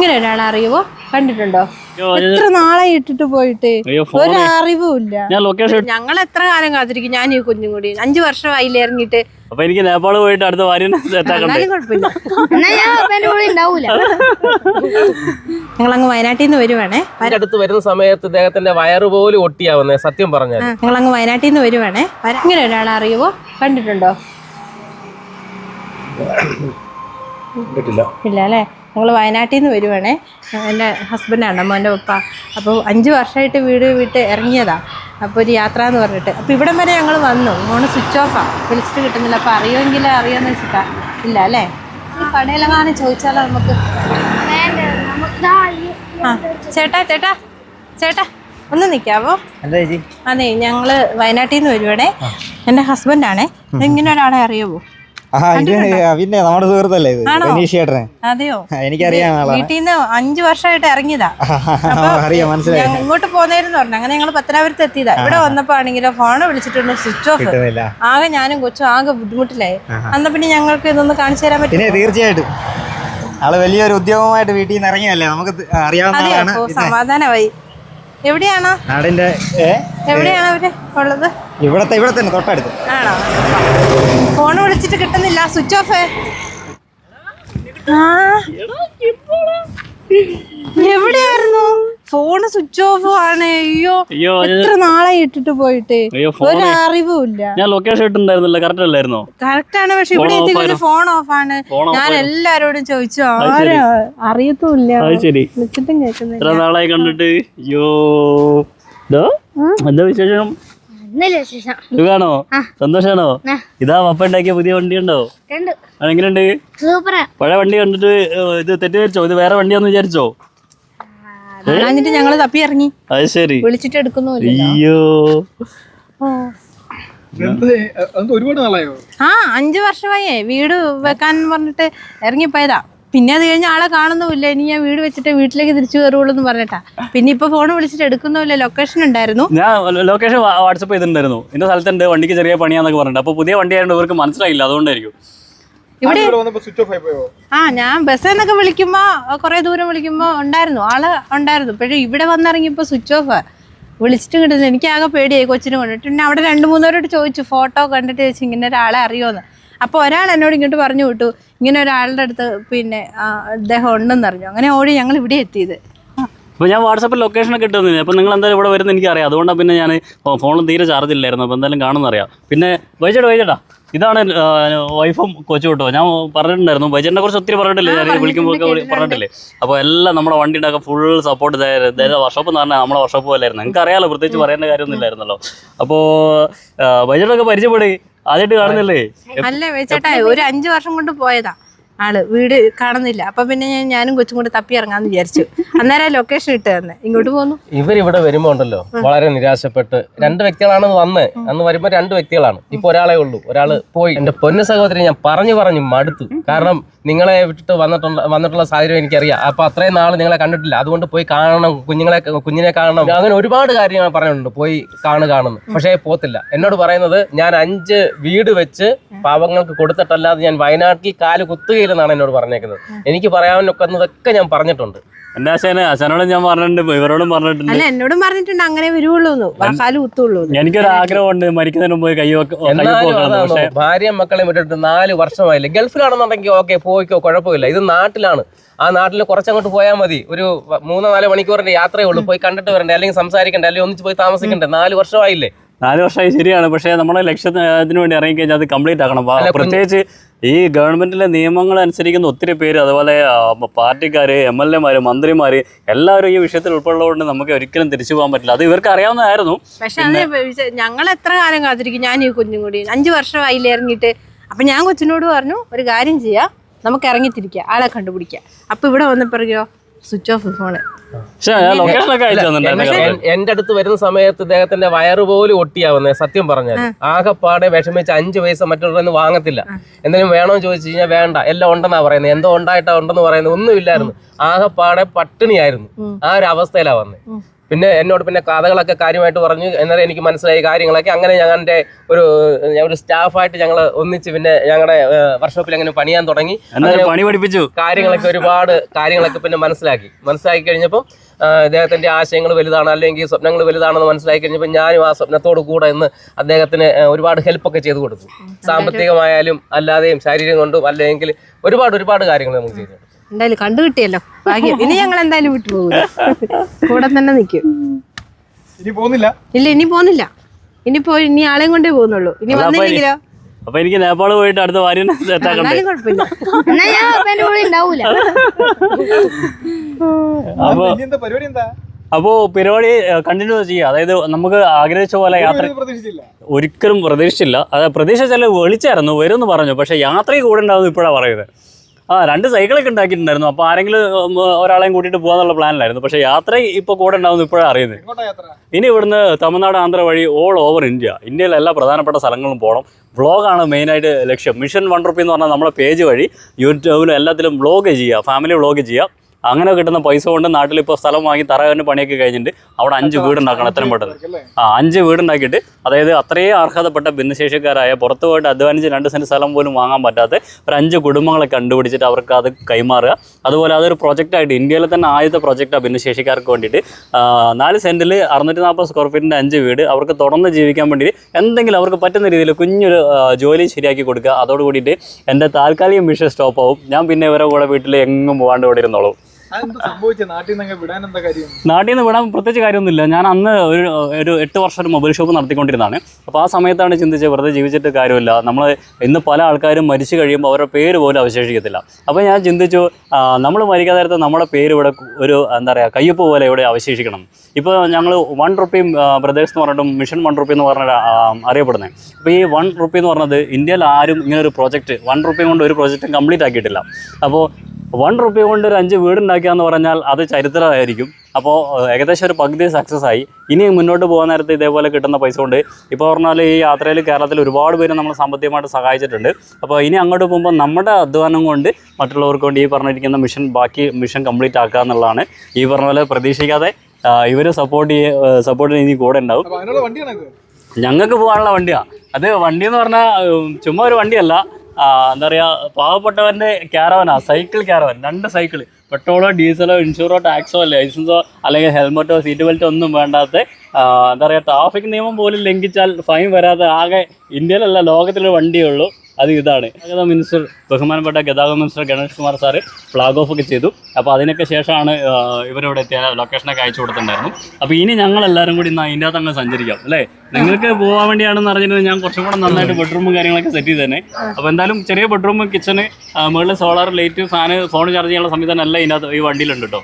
ഇങ്ങനെ ഒരാളെ അറിയുമോ കണ്ടിട്ടുണ്ടോ? എത്ര നാളെ ഇട്ടിട്ട് പോയിട്ട്? അയ്യോ ഫോൺ ഒരറിവും ഇല്ല ഞാൻ ലൊക്കേഷൻ ഞങ്ങൾ എത്ര കാലം കാത്തിരിക്കും? ഞാൻ ഈ കുഞ്ഞും കൂടി അഞ്ചു വർഷമായില്ല ഇറങ്ങിയിട്ട്? അപ്പൊ എനിക്ക് നേപ്പാൾ പോയിട്ട് അടുത്ത കൂടെ ഉണ്ടാവൂല. ഞങ്ങളങ്ങ് വയനാട്ടിൽ നിന്ന് വരുവാണേ അടുത്ത് വരുന്ന സമയത്ത് ഇദ്ദേഹത്തിന്റെ വയറ് പോലും ഒട്ടിയാവുന്നേ സത്യം പറഞ്ഞാൽ ഞങ്ങളങ്ങ് വയനാട്ടിൽ നിന്ന് വരുവാണേ ഇങ്ങനെ ഒരാളെ അറിയുമോ കണ്ടിട്ടുണ്ടോ? കിട്ടില്ല ഇല്ല അല്ലേ ഞങ്ങൾ വയനാട്ടിൽ നിന്ന് വരുവാണേ. എന്റെ ഹസ്ബൻഡാണ് മോന്റെ ഉപ്പ. അപ്പോൾ അഞ്ച് വർഷമായിട്ട് വീട് വിട്ട് ഇറങ്ങിയതാണ് അപ്പോൾ ഒരു യാത്ര എന്ന് പറഞ്ഞിട്ട്. അപ്പോൾ ഇവിടം വരെ ഞങ്ങൾ വന്നു. ഫോണ് സ്വിച്ച് ഓഫാണ് വിളിച്ചിട്ട് കിട്ടുന്നില്ല. അപ്പോൾ അറിയുമെങ്കിൽ അറിയാമെന്ന് വെച്ചിട്ടാ. ഇല്ല അല്ലേ ഈ കടയിലെങ്ങാനും ചോദിച്ചാലോ നമുക്ക്? വേണ്ട. നമുക്ക് ദാ ഈ- ആ ചേട്ടാ ചേട്ടാ ചേട്ടാ ഒന്ന് നിൽക്കാവോ അതെ ഞങ്ങൾ വയനാട്ടിൽ നിന്ന് വരുവാണേ എന്റെ ഹസ്ബൻഡാണേ. ഇങ്ങനെ ഒരാളെ അറിയാവോ? പിന്നെ നമ്മുടെ സുഹൃത്തല്ലേ ഇത്? അതെയോ? എനിക്കറിയാം വീട്ടിൽ നിന്ന് അഞ്ചു വർഷമായിട്ട് ഇറങ്ങിയതാ. അറിയാം മനസ്സിലായി. ഇങ്ങോട്ട് പോന്നേരെന്ന് പറഞ്ഞു. അങ്ങനെ ഞങ്ങൾ പത്തനാപുരത്ത് എത്തിയതാ. ഇവിടെ വന്നപ്പോ ആണെങ്കിലോ ഫോൺ വിളിച്ചിട്ടുണ്ട് സ്വിച്ച് ഓഫ് ആകെ ഞാനും കൊച്ചും ആകെ ബുദ്ധിമുട്ടിലായി. അന്ന പിന്നെ ഞങ്ങൾക്ക് ഇതൊന്ന് കാണിച്ചു തരാൻ പറ്റും തീർച്ചയായിട്ടും. ആൾ വലിയൊരു ഉദ്യോഗമായിട്ട് വീട്ടിൽ നിന്ന് ഇറങ്ങിയല്ലേ നമുക്ക് അറിയാവുന്ന സമാധാനമായി. എവിടെയാണോ? നാടിന്റെ എവിടെയാണ് അവർ ഉള്ളത്? ഇവിടത്തെ ഇവിടെ തന്നെ തൊട്ടടുത്ത്. ആണോ? ഫോൺ വിളിച്ചിട്ട് കിട്ടുന്നില്ല സ്വിച്ച് ഓഫ് ആ. ഫോൺ സ്വിച്ച് ഓഫ് ആണ്. അയ്യോ അയ്യോ എത്ര നാളെ ഇട്ടിട്ട് പോയിട്ട്? അയ്യോ ഫോൺ ഒരറിവും ഞാൻ ലൊക്കേഷൻ ഇട്ടുണ്ടായിരുന്നില്ല കറക്റ്റ് അല്ലായിരുന്നോ? കറക്റ്റ് ആണ് പക്ഷെ ഇവിടെ off എത്തിക്കുന്ന ഫോൺ ഓഫ് ആണ്. Phone off ഞാൻ ആയിരുന്നു. എല്ലാരോടും ചോദിച്ചു അത് ശരി. ആരാ? അറിയത്തുമില്ല. അത് ശരി. വിളിച്ചിട്ടും കേൾക്കുന്നില്ല. ഇത്ര നാളായി കണ്ടിട്ട്? അയ്യോ. ഇതോ എന്താ വിശേഷം? സുഖാണോ? സന്തോഷാണോ. ഇതാ പപ്പ ഉണ്ടാക്കിയ പുതിയ വണ്ടി ഉണ്ടോ. രണ്ട് എങ്ങനെയുണ്ട് സൂപ്പറാ. പഴയ വണ്ടി കണ്ടിട്ട് ഇത് തെറ്റിദ്ധരിച്ചോ? ഇത് വേറെ വണ്ടിയാന്ന് വിചാരിച്ചോ? എന്നിട്ട് ഞങ്ങൾ തപ്പി ഇറങ്ങി. അത് ശരി. വിളിച്ചിട്ട് എടുക്കുന്നു അയ്യോ. അത് ഒരുപാട് നാളായോ? ആ അഞ്ചു വർഷമായേ. വീട് വെക്കാൻ പറഞ്ഞിട്ട് ഇറങ്ങിപ്പോയതാ. പിന്നെ അത് കഴിഞ്ഞ ആളെ കാണുന്നുമില്ല. ഇനി ഞാൻ വീട് വെച്ചിട്ട് വീട്ടിലേക്ക് തിരിച്ചു കയറുള്ളൂ എന്ന് പറഞ്ഞിട്ടാ. പിന്നെ ഇപ്പൊ ഫോൺ വിളിച്ചിട്ട് എടുക്കുന്നില്ല ലൊക്കേഷൻ ഉണ്ടായിരുന്നു. ഞാൻ ലൊക്കേഷൻ വാട്സപ്പ് ചെയ്തിട്ടുണ്ടായിരുന്നു. ഇന്ന സ്ഥലത്തുണ്ട്. വണ്ടിക്ക് ചെറിയ പണിയാന്നൊക്കെ പറഞ്ഞിട്ട്. അപ്പൊ പുതിയ വണ്ടി ആയതുകൊണ്ട് ഇവർക്ക് മനസ്സിലായില്ല. അതുകൊണ്ടായിരിക്കും. ഇവിടെ ആ ഞാൻ ബസ് എന്നൊക്കെ വിളിക്കുമ്പോ കുറെ ദൂരം വിളിക്കുമ്പോ ഉണ്ടായിരുന്നു. ആൾ ഉണ്ടായിരുന്നു. പക്ഷെ ഇവിടെ വന്നിറങ്ങിയപ്പോ സ്വിച്ച് ഓഫ് വിളിച്ചിട്ട് കിട്ടുന്നില്ല. എനിക്ക് ആകെ പേടിയായി കൊച്ചിനെ കൊണ്ടിട്ട്. പിന്നെ അവിടെ രണ്ട് മൂന്നുപേരോട് ചോദിച്ചു ഫോട്ടോ കണ്ടിട്ട് ചോദിച്ചു ഇങ്ങനെ ഒരാളെ അറിയുമെന്ന് അപ്പോൾ ഒരാൾ എന്നോട് ഇങ്ങോട്ട് പറഞ്ഞു വിട്ടു. ഇങ്ങനെ ഒരാളുടെ അടുത്ത് പിന്നെ അദ്ദേഹം ഉണ്ടെന്ന് അറിഞ്ഞു. അങ്ങനെ ഓടി ഞങ്ങൾ ഇവിടെ എത്തിയത്. അപ്പോൾ ഞാൻ വാട്സപ്പിൽ ലൊക്കേഷൻ ഒക്കെ ഇട്ടു അപ്പോൾ നിങ്ങൾ എന്തായാലും ഇവിടെ വരുന്നത് എനിക്കറിയാം. അതുകൊണ്ടാണ് പിന്നെ ഞാൻ ഫോണിൽ തീരെ ചാർജ് ഇല്ലായിരുന്നു. അപ്പോൾ എന്തായാലും കാണുമെന്നറിയാം പിന്നെ വൈചേട്ടാ വൈചേട്ടാ ഇതാണ് വൈഫും കൊച്ചു കേട്ടോ ഞാൻ പറഞ്ഞിട്ടുണ്ടായിരുന്നു. ബജറ്റിനെ കുറിച്ച് ഒത്തിരി പറഞ്ഞിട്ടില്ലേ? ഞാൻ വിളിക്കുമ്പോൾ പറഞ്ഞിട്ടില്ലേ? അപ്പോൾ എല്ലാം നമ്മുടെ വണ്ടിയുടെ ഒക്കെ ഫുൾ സപ്പോർട്ട് ഇതായിരുന്നു വർഷോപ്പ് എന്ന് പറഞ്ഞാൽ നമ്മളെ വർഷോപ്പ് പോലായിരുന്നു. നിങ്ങൾക്ക് അറിയാലോ പ്രത്യേകിച്ച് പറയേണ്ട കാര്യമൊന്നും ഇല്ലായിരുന്നല്ലോ. അപ്പോൾ ബജറ്റൊക്കെ പരിചയപ്പെടുക ആദ്യമായിട്ട് കാണുന്നില്ലേ? അല്ല വെച്ചേട്ടാ ഒരു അഞ്ചു വർഷം കൊണ്ട് പോയതാ. ആൾ വീട് കാണുന്നില്ല. അപ്പൊ പിന്നെ ഞാൻ ഞാനും കൊച്ചും കൂടെ തപ്പി ഇറങ്ങാന്ന് വിചാരിച്ചു. അന്നേരം ആ ലൊക്കേഷൻ ഇട്ട് തന്നെ. ഇങ്ങോട്ട് പോന്നു. ഇവരിവിടെ വരുമ്പോ ഉണ്ടല്ലോ വളരെ നിരാശപ്പെട്ട്. രണ്ട് വ്യക്തികളാണ് വന്നത് അന്ന് വരുമ്പോ രണ്ട് വ്യക്തികളാണ്. ഇപ്പൊ ഒരാളെ ഉള്ളൂ. ഒരാൾ പോയി. എന്റെ പൊന്ന സഹോദരി ഞാൻ പറഞ്ഞു പറഞ്ഞു മടുത്തു. കാരണം നിങ്ങളെ വിട്ടിട്ട് വന്നിട്ടുള്ള വന്നിട്ടുള്ള സാഹചര്യം എനിക്കറിയാം. അപ്പൊ അത്രയും നാൾ നിങ്ങളെ കണ്ടിട്ടില്ല. അതുകൊണ്ട് പോയി കാണണം കുഞ്ഞുങ്ങളെ കുഞ്ഞിനെ കാണണം. അങ്ങനെ ഒരുപാട് കാര്യങ്ങൾ പറഞ്ഞിട്ടുണ്ട്. പോയി കാണു കാണുന്നു. പക്ഷേ പോത്തില്ല. എന്നോട് പറയുന്നത് ഞാൻ അഞ്ച് വീട് വെച്ച് പാവങ്ങൾക്ക് കൊടുത്തിട്ടല്ലാതെ ഞാൻ വയനാട്ടിൽ കാൽ കുത്തുകയില്ലെന്നാണ് എന്നോട് പറഞ്ഞേക്കുന്നത്. എനിക്ക് പറയാനൊക്കുന്നതൊക്കെ ഞാൻ പറഞ്ഞിട്ടുണ്ട്. ഭാര്യ അച്ഛനെ അച്ഛനോടും ഞാൻ പറഞ്ഞിട്ടുണ്ട് ഇവരോടും പറഞ്ഞിട്ടുണ്ട്. അല്ല എന്നോടും പറഞ്ഞിട്ടുണ്ട്. അങ്ങനെ വരുവുള്ളൂ വാക്കാൽ കുത്തുള്ളൂ എനിക്കൊരു ആഗ്രഹമുണ്ട് മരിക്കുന്നതിന് മുമ്പ് കൈ ഭാര്യയും മക്കളെയും വിട്ടിട്ട് നാല് വർഷമായില്ലേ? ഗൾഫിലാണെന്നുണ്ടെങ്കിൽ ഓക്കെ പോയിക്കോ കുഴപ്പമില്ല. ഇത് നാട്ടിലാണ്. ആ നാട്ടിൽ കുറച്ചങ്ങോട്ട് പോയാൽ മതി. ഒരു മൂന്നോ നാലോ മണിക്കൂറിന്റെ യാത്രയേ ഉള്ളൂ. പോയി കണ്ടിട്ട് വരണ്ടേ? അല്ലെങ്കിൽ സംസാരിക്കണ്ടേ? അല്ലെങ്കിൽ ഒന്നിച്ച് പോയി താമസിക്കണ്ടേ? നാല് വർഷമായില്ലേ? നാല് വർഷമായി ശരിയാണ്. പക്ഷേ നമ്മുടെ ലക്ഷ്യത്തിന് വേണ്ടി ഇറങ്ങിക്കഴിഞ്ഞാൽ അത് കംപ്ലീറ്റ് ആക്കണം. പ്രത്യേകിച്ച് ഈ ഗവൺമെന്റിലെ നിയമങ്ങൾ അനുസരിക്കുന്ന ഒത്തിരി പേര് അതുപോലെ പാർട്ടിക്കാർ എം എൽ എമാർ മന്ത്രിമാർ എല്ലാവരും ഈ വിഷയത്തിൽ ഉൾപ്പെടുന്നതുകൊണ്ട് നമുക്ക് ഒരിക്കലും തിരിച്ചു പോകാൻ പറ്റില്ല. അത് ഇവർക്ക് അറിയാവുന്നതായിരുന്നു. പക്ഷെ അത് ഞങ്ങൾ എത്ര കാലം കാത്തിരിക്കും? ഞാൻ ഈ കുഞ്ഞും കൂടി. അഞ്ചു വർഷമായില്ലേ ഇറങ്ങിയിട്ട്? അപ്പൊ ഞാൻ കൊച്ചിനോട് പറഞ്ഞു ഒരു കാര്യം ചെയ്യാം. നമുക്ക് ഇറങ്ങിത്തിരിക്കാം ആളെ കണ്ടുപിടിക്കാം. അപ്പൊ ഇവിടെ വന്നപ്പോഴോ സ്വിച്ച് ഓഫ് ഫോണ് എന്റെ അടുത്ത് വരുന്ന സമയത്ത് ഇദ്ദേഹത്തിന്റെ വയറ് പോലും ഒട്ടിയാവുന്നേ സത്യം പറഞ്ഞാൽ ആകെപ്പാടെ വിഷമിച്ച് അഞ്ചു പൈസ മറ്റുള്ളവരൊന്നും വാങ്ങത്തില്ല. എന്തെങ്കിലും വേണോന്ന് ചോദിച്ചു കഴിഞ്ഞാൽ വേണ്ട എല്ലാം ഉണ്ടെന്നാ പറയുന്നത്. എന്തോ ഉണ്ടായിട്ടാ ഉണ്ടെന്ന് പറയുന്നത് ഒന്നുമില്ലായിരുന്നു. ആകെപ്പാടെ പട്ടിണിയായിരുന്നു. ആ ഒരു അവസ്ഥയിലാ വന്നത് പിന്നെ എന്നോട് പിന്നെ കഥകളൊക്കെ കാര്യമായിട്ട് പറഞ്ഞു. എന്നാലും എനിക്ക് മനസ്സിലായി കാര്യങ്ങളൊക്കെ. അങ്ങനെ ഞങ്ങളുടെ ഒരു ഞാൻ ഒരു സ്റ്റാഫായിട്ട് ഞങ്ങൾ ഒന്നിച്ച് പിന്നെ ഞങ്ങളുടെ വർക്ക്ഷോപ്പിൽ അങ്ങനെ പണിയാൻ തുടങ്ങി. പണി പഠിപ്പിച്ചു. കാര്യങ്ങളൊക്കെ ഒരുപാട് കാര്യങ്ങളൊക്കെ പിന്നെ മനസ്സിലാക്കി. മനസ്സിലാക്കി കഴിഞ്ഞപ്പോൾ അദ്ദേഹത്തിന്റെ ആശയങ്ങൾ വലുതാണ് അല്ലെങ്കിൽ സ്വപ്നങ്ങൾ വലുതാണെന്ന് മനസ്സിലാക്കി കഴിഞ്ഞപ്പോൾ ഞാനും ആ സ്വപ്നത്തോട് കൂടെ ഇന്ന് അദ്ദേഹത്തിന് ഒരുപാട് ഹെൽപ്പൊക്കെ ചെയ്തു കൊടുത്തു. സാമ്പത്തികമായാലും അല്ലാതെയും ശാരീരികം കൊണ്ടും അല്ലെങ്കിൽ ഒരുപാട് ഒരുപാട് കാര്യങ്ങൾ നമുക്ക് ചെയ്തു കൊടുത്തു. എന്തായാലും കണ്ടു കിട്ടിയല്ലോ. ഭാഗ്യം. ഇനി ഞങ്ങൾ എന്തായാലും വിട്ടു പോകില്ല കൂടെ തന്നെ നിൽക്കും ഇനി പോകുന്നില്ല. ഇല്ല ഇനി പോകുന്നില്ല. ഇനി പോയി ഇനി ആളെയും കൊണ്ടേ പോകുന്നുള്ളൂ. ഇനി വന്നില്ലെങ്കിലോ? അപ്പൊ എനിക്ക് നേപ്പാൾ പോയിട്ട് അടുത്ത ഉണ്ടാവൂല. അപ്പൊ ഇനി എന്താ? പരിപാടി എന്താ? അപ്പോ പരിപാടി കണ്ടിന്യൂ ചെയ്യുക അതായത് നമുക്ക് ആഗ്രഹിച്ച പോലെ യാത്ര ഒരിക്കലും പ്രതീക്ഷിച്ചില്ല. അത് പ്രതീക്ഷിച്ചാൽ വിളിച്ചായിരുന്നു എന്ന് പറഞ്ഞു. പക്ഷെ യാത്രയ്ക്ക് കൂടെ ഉണ്ടാവും ഇപ്പോഴാണ് പറയുന്നത്. ആ രണ്ട് സൈക്കിളൊക്കെ ഉണ്ടാക്കിയിട്ടുണ്ടായിരുന്നു. അപ്പോൾ ആരെങ്കിലും ഒരാളെയും കൂട്ടിയിട്ട് പോകാന്നുള്ള പ്ലാനിലായിരുന്നു പക്ഷേ യാത്ര ഇപ്പോൾ കൂടെ ഉണ്ടാവുന്നു ഇപ്പോഴാണ് അറിയുന്നത് ഇനി ഇവിടുന്ന് തമിഴ്നാട് ആന്ധ്ര വഴി ഓൾ ഓവർ ഇന്ത്യ ഇന്ത്യയിലെ എല്ലാ പ്രധാനപ്പെട്ട സ്ഥലങ്ങളും പോകണം വ്ളോഗാണ് മെയിനായിട്ട് ലക്ഷ്യം. മിഷൻ വൺ റുപ്പി എന്ന് പറഞ്ഞാൽ നമ്മുടെ പേജ് വഴി യൂട്യൂബിലും എല്ലാത്തിലും വ്ളോഗ് ചെയ്യുക ഫാമിലി വ്ളോഗ് ചെയ്യുക. അങ്ങനെ കിട്ടുന്ന പൈസ കൊണ്ട് നാട്ടിൽ ഇപ്പോൾ സ്ഥലം വാങ്ങി തറകന്റെ പണിയൊക്കെ കഴിഞ്ഞിട്ട് അവിടെ അഞ്ച് വീടുണ്ടാക്കണം എത്രയും പെട്ടെന്ന്. ആ അഞ്ച് വീടുണ്ടാക്കിയിട്ട് അതായത് അത്രയും അർഹതപ്പെട്ട ഭിന്നശേഷിക്കാരായ പുറത്തു പോയിട്ട് അധ്വാനിച്ച് രണ്ട് സെന്റ് സ്ഥലം പോലും വാങ്ങാൻ പറ്റാത്ത ഒരു അഞ്ച് കുടുംബങ്ങളെ കണ്ടുപിടിച്ചിട്ട് അവർക്ക് അത് കൈമാറുക. അതുപോലെ അതൊരു പ്രൊജക്റ്റായിട്ട് ഇന്ത്യയിലെ തന്നെ ആദ്യത്തെ പ്രൊജക്റ്റാണ് ഭിന്നശേഷിക്കാർക്ക് വേണ്ടിയിട്ട്. നാല് സെന്റിൽ അറുന്നൂറ്റി നാൽപ്പത് സ്ക്വയർ ഫീറ്റിന്റെ അഞ്ച് വീട് അവർക്ക് തുടർന്ന് ജീവിക്കാൻ വേണ്ടി എന്തെങ്കിലും അവർക്ക് പറ്റുന്ന രീതിയിൽ കുഞ്ഞൊരു ജോലി ശരിയാക്കി കൊടുക്കുക. അതോട് കൂടിയിട്ട് എന്റെ താൽക്കാലിക മിഷൻ സ്റ്റോപ്പ് ആവും. ഞാൻ പിന്നെ ഇവരെ കൂടെ വീട്ടിൽ എങ്ങും പോകാണ്ട് ഇവിടെ ഇരുന്നോളൂ. നാട്ടിൽ നിന്ന് വിടാൻ പ്രത്യേകിച്ച് കാര്യമൊന്നുമില്ല. ഞാൻ അന്ന് ഒരു ഒരു എട്ട് വർഷം ഒരു മൊബൈൽ ഷോപ്പ് നടത്തിക്കൊണ്ടിരുന്നതാണ്. അപ്പോൾ ആ സമയത്താണ് ചിന്തിച്ചത് വെറുതെ ജീവിച്ചിട്ട് കാര്യമില്ല. നമ്മൾ ഇന്ന് പല ആൾക്കാരും മരിച്ചു കഴിയുമ്പോൾ അവരുടെ പേര് പോലും അവശേഷിക്കത്തില്ല. അപ്പോൾ ഞാൻ ചിന്തിച്ചു നമ്മൾ മരിക്കാതെ നേരത്തെ നമ്മുടെ പേര് ഇവിടെ ഒരു എന്താ പറയുക കയ്യൊപ്പ് പോലെ ഇവിടെ അവശേഷിക്കണം. ഇപ്പോൾ ഞങ്ങൾ വൺ റുപ്പി ബ്രദേഴ്സ് എന്ന് പറഞ്ഞിട്ടും മിഷൻ വൺ റുപ്പി എന്ന് പറഞ്ഞ അറിയപ്പെടുന്നത് അപ്പോൾ ഈ വൺ റുപ്പി എന്ന് പറഞ്ഞത് ഇന്ത്യയിൽ ആരും ഇങ്ങനെ ഒരു പ്രോജക്റ്റ് വൺ റുപ്പി കൊണ്ട് ഒരു പ്രോജക്റ്റും കംപ്ലീറ്റ് ആക്കിയിട്ടില്ല. അപ്പോൾ വൺ റുപ്പി കൊണ്ട് ഒരു അഞ്ച് വീടുണ്ടാക്കുക എന്ന് പറഞ്ഞാൽ അത് ചരിത്രമായിരിക്കും. അപ്പോൾ ഏകദേശം ഒരു പകുതി സക്സസ് ആയി. ഇനി മുന്നോട്ട് പോകാൻ നേരത്തെ ഇതേപോലെ കിട്ടുന്ന പൈസ കൊണ്ട് ഇപ്പോൾ പറഞ്ഞാൽ ഈ യാത്രയിൽ കേരളത്തിൽ ഒരുപാട് പേര് നമ്മൾ സാമ്പത്തികമായിട്ട് സഹായിച്ചിട്ടുണ്ട്. അപ്പോൾ ഇനി അങ്ങോട്ട് പോകുമ്പോൾ നമ്മുടെ അധ്വാനം കൊണ്ട് മറ്റുള്ളവർക്ക് വേണ്ടി ഈ പറഞ്ഞിരിക്കുന്ന മിഷൻ ബാക്കി മിഷൻ കംപ്ലീറ്റ് ആക്കുക എന്നുള്ളതാണ്. ഈ പറഞ്ഞ പോലെ പ്രതീക്ഷിക്കാതെ ഇവർ സപ്പോർട്ട് ചെയ്യ സപ്പോർട്ടിന് ഇനി കൂടെ ഉണ്ടാവും. ഞങ്ങൾക്ക് പോകാനുള്ള വണ്ടിയാണ് അത് വണ്ടി എന്ന് പറഞ്ഞാൽ ചുമ്മാ ഒരു വണ്ടിയല്ല. എന്താ പറയുക പാവപ്പെട്ടവന്റെ ക്യാരവനാ സൈക്കിൾ ക്യാരവൻ രണ്ട് സൈക്കിൾ പെട്രോളോ ഡീസലോ ഇൻഷുറോ ടാക്സോ ലൈസൻസോ അല്ലെങ്കിൽ ഹെൽമെറ്റോ സീറ്റ് ബെൽറ്റോ ഒന്നും വേണ്ടാത്ത എന്താ പറയുക ട്രാഫിക് നിയമം പോലും ലംഘിച്ചാൽ ഫൈൻ വരാതെ ആകെ ഇന്ത്യയിലല്ല ലോകത്തിലൊരു വണ്ടിയേ ഉള്ളൂ. അത് ഇതാണ്. ഗതാഗത മിനിസ്റ്റർ ബഹുമാനപ്പെട്ട ഗതാഗത minister Ganesh Kumar sir flag off ഒക്കെ ചെയ്തു. അപ്പോൾ അതിനൊക്കെ ശേഷമാണ് ഇവരോട് എത്തിയ ലൊക്കേഷനൊക്കെ അയച്ചു കൊടുത്തിട്ടുണ്ടായിരുന്നു അപ്പോൾ ഇനി ഞങ്ങൾ എല്ലാവരും കൂടി ഇന്ന് അതിന്റെ അകത്ത് അങ്ങ് സഞ്ചരിക്കാം അല്ലേ? നിങ്ങൾക്ക് പോകാൻ വേണ്ടിയാണെന്ന് അറിഞ്ഞിരുന്നത് ഞാൻ കുറച്ചും കൂടെ നന്നായിട്ട് ബെഡ്റൂമും കാര്യങ്ങളൊക്കെ സെറ്റ് ചെയ്ത് തന്നെ അപ്പോൾ എന്തായാലും ചെറിയ ബെഡ്റൂം കിച്ചണ് മുകളിൽ solar light fan phone charge ചെയ്യാനുള്ള സംവിധാനം എല്ലാം ഇതിനകത്ത് ഈ വണ്ടിയിലുണ്ട് കേട്ടോ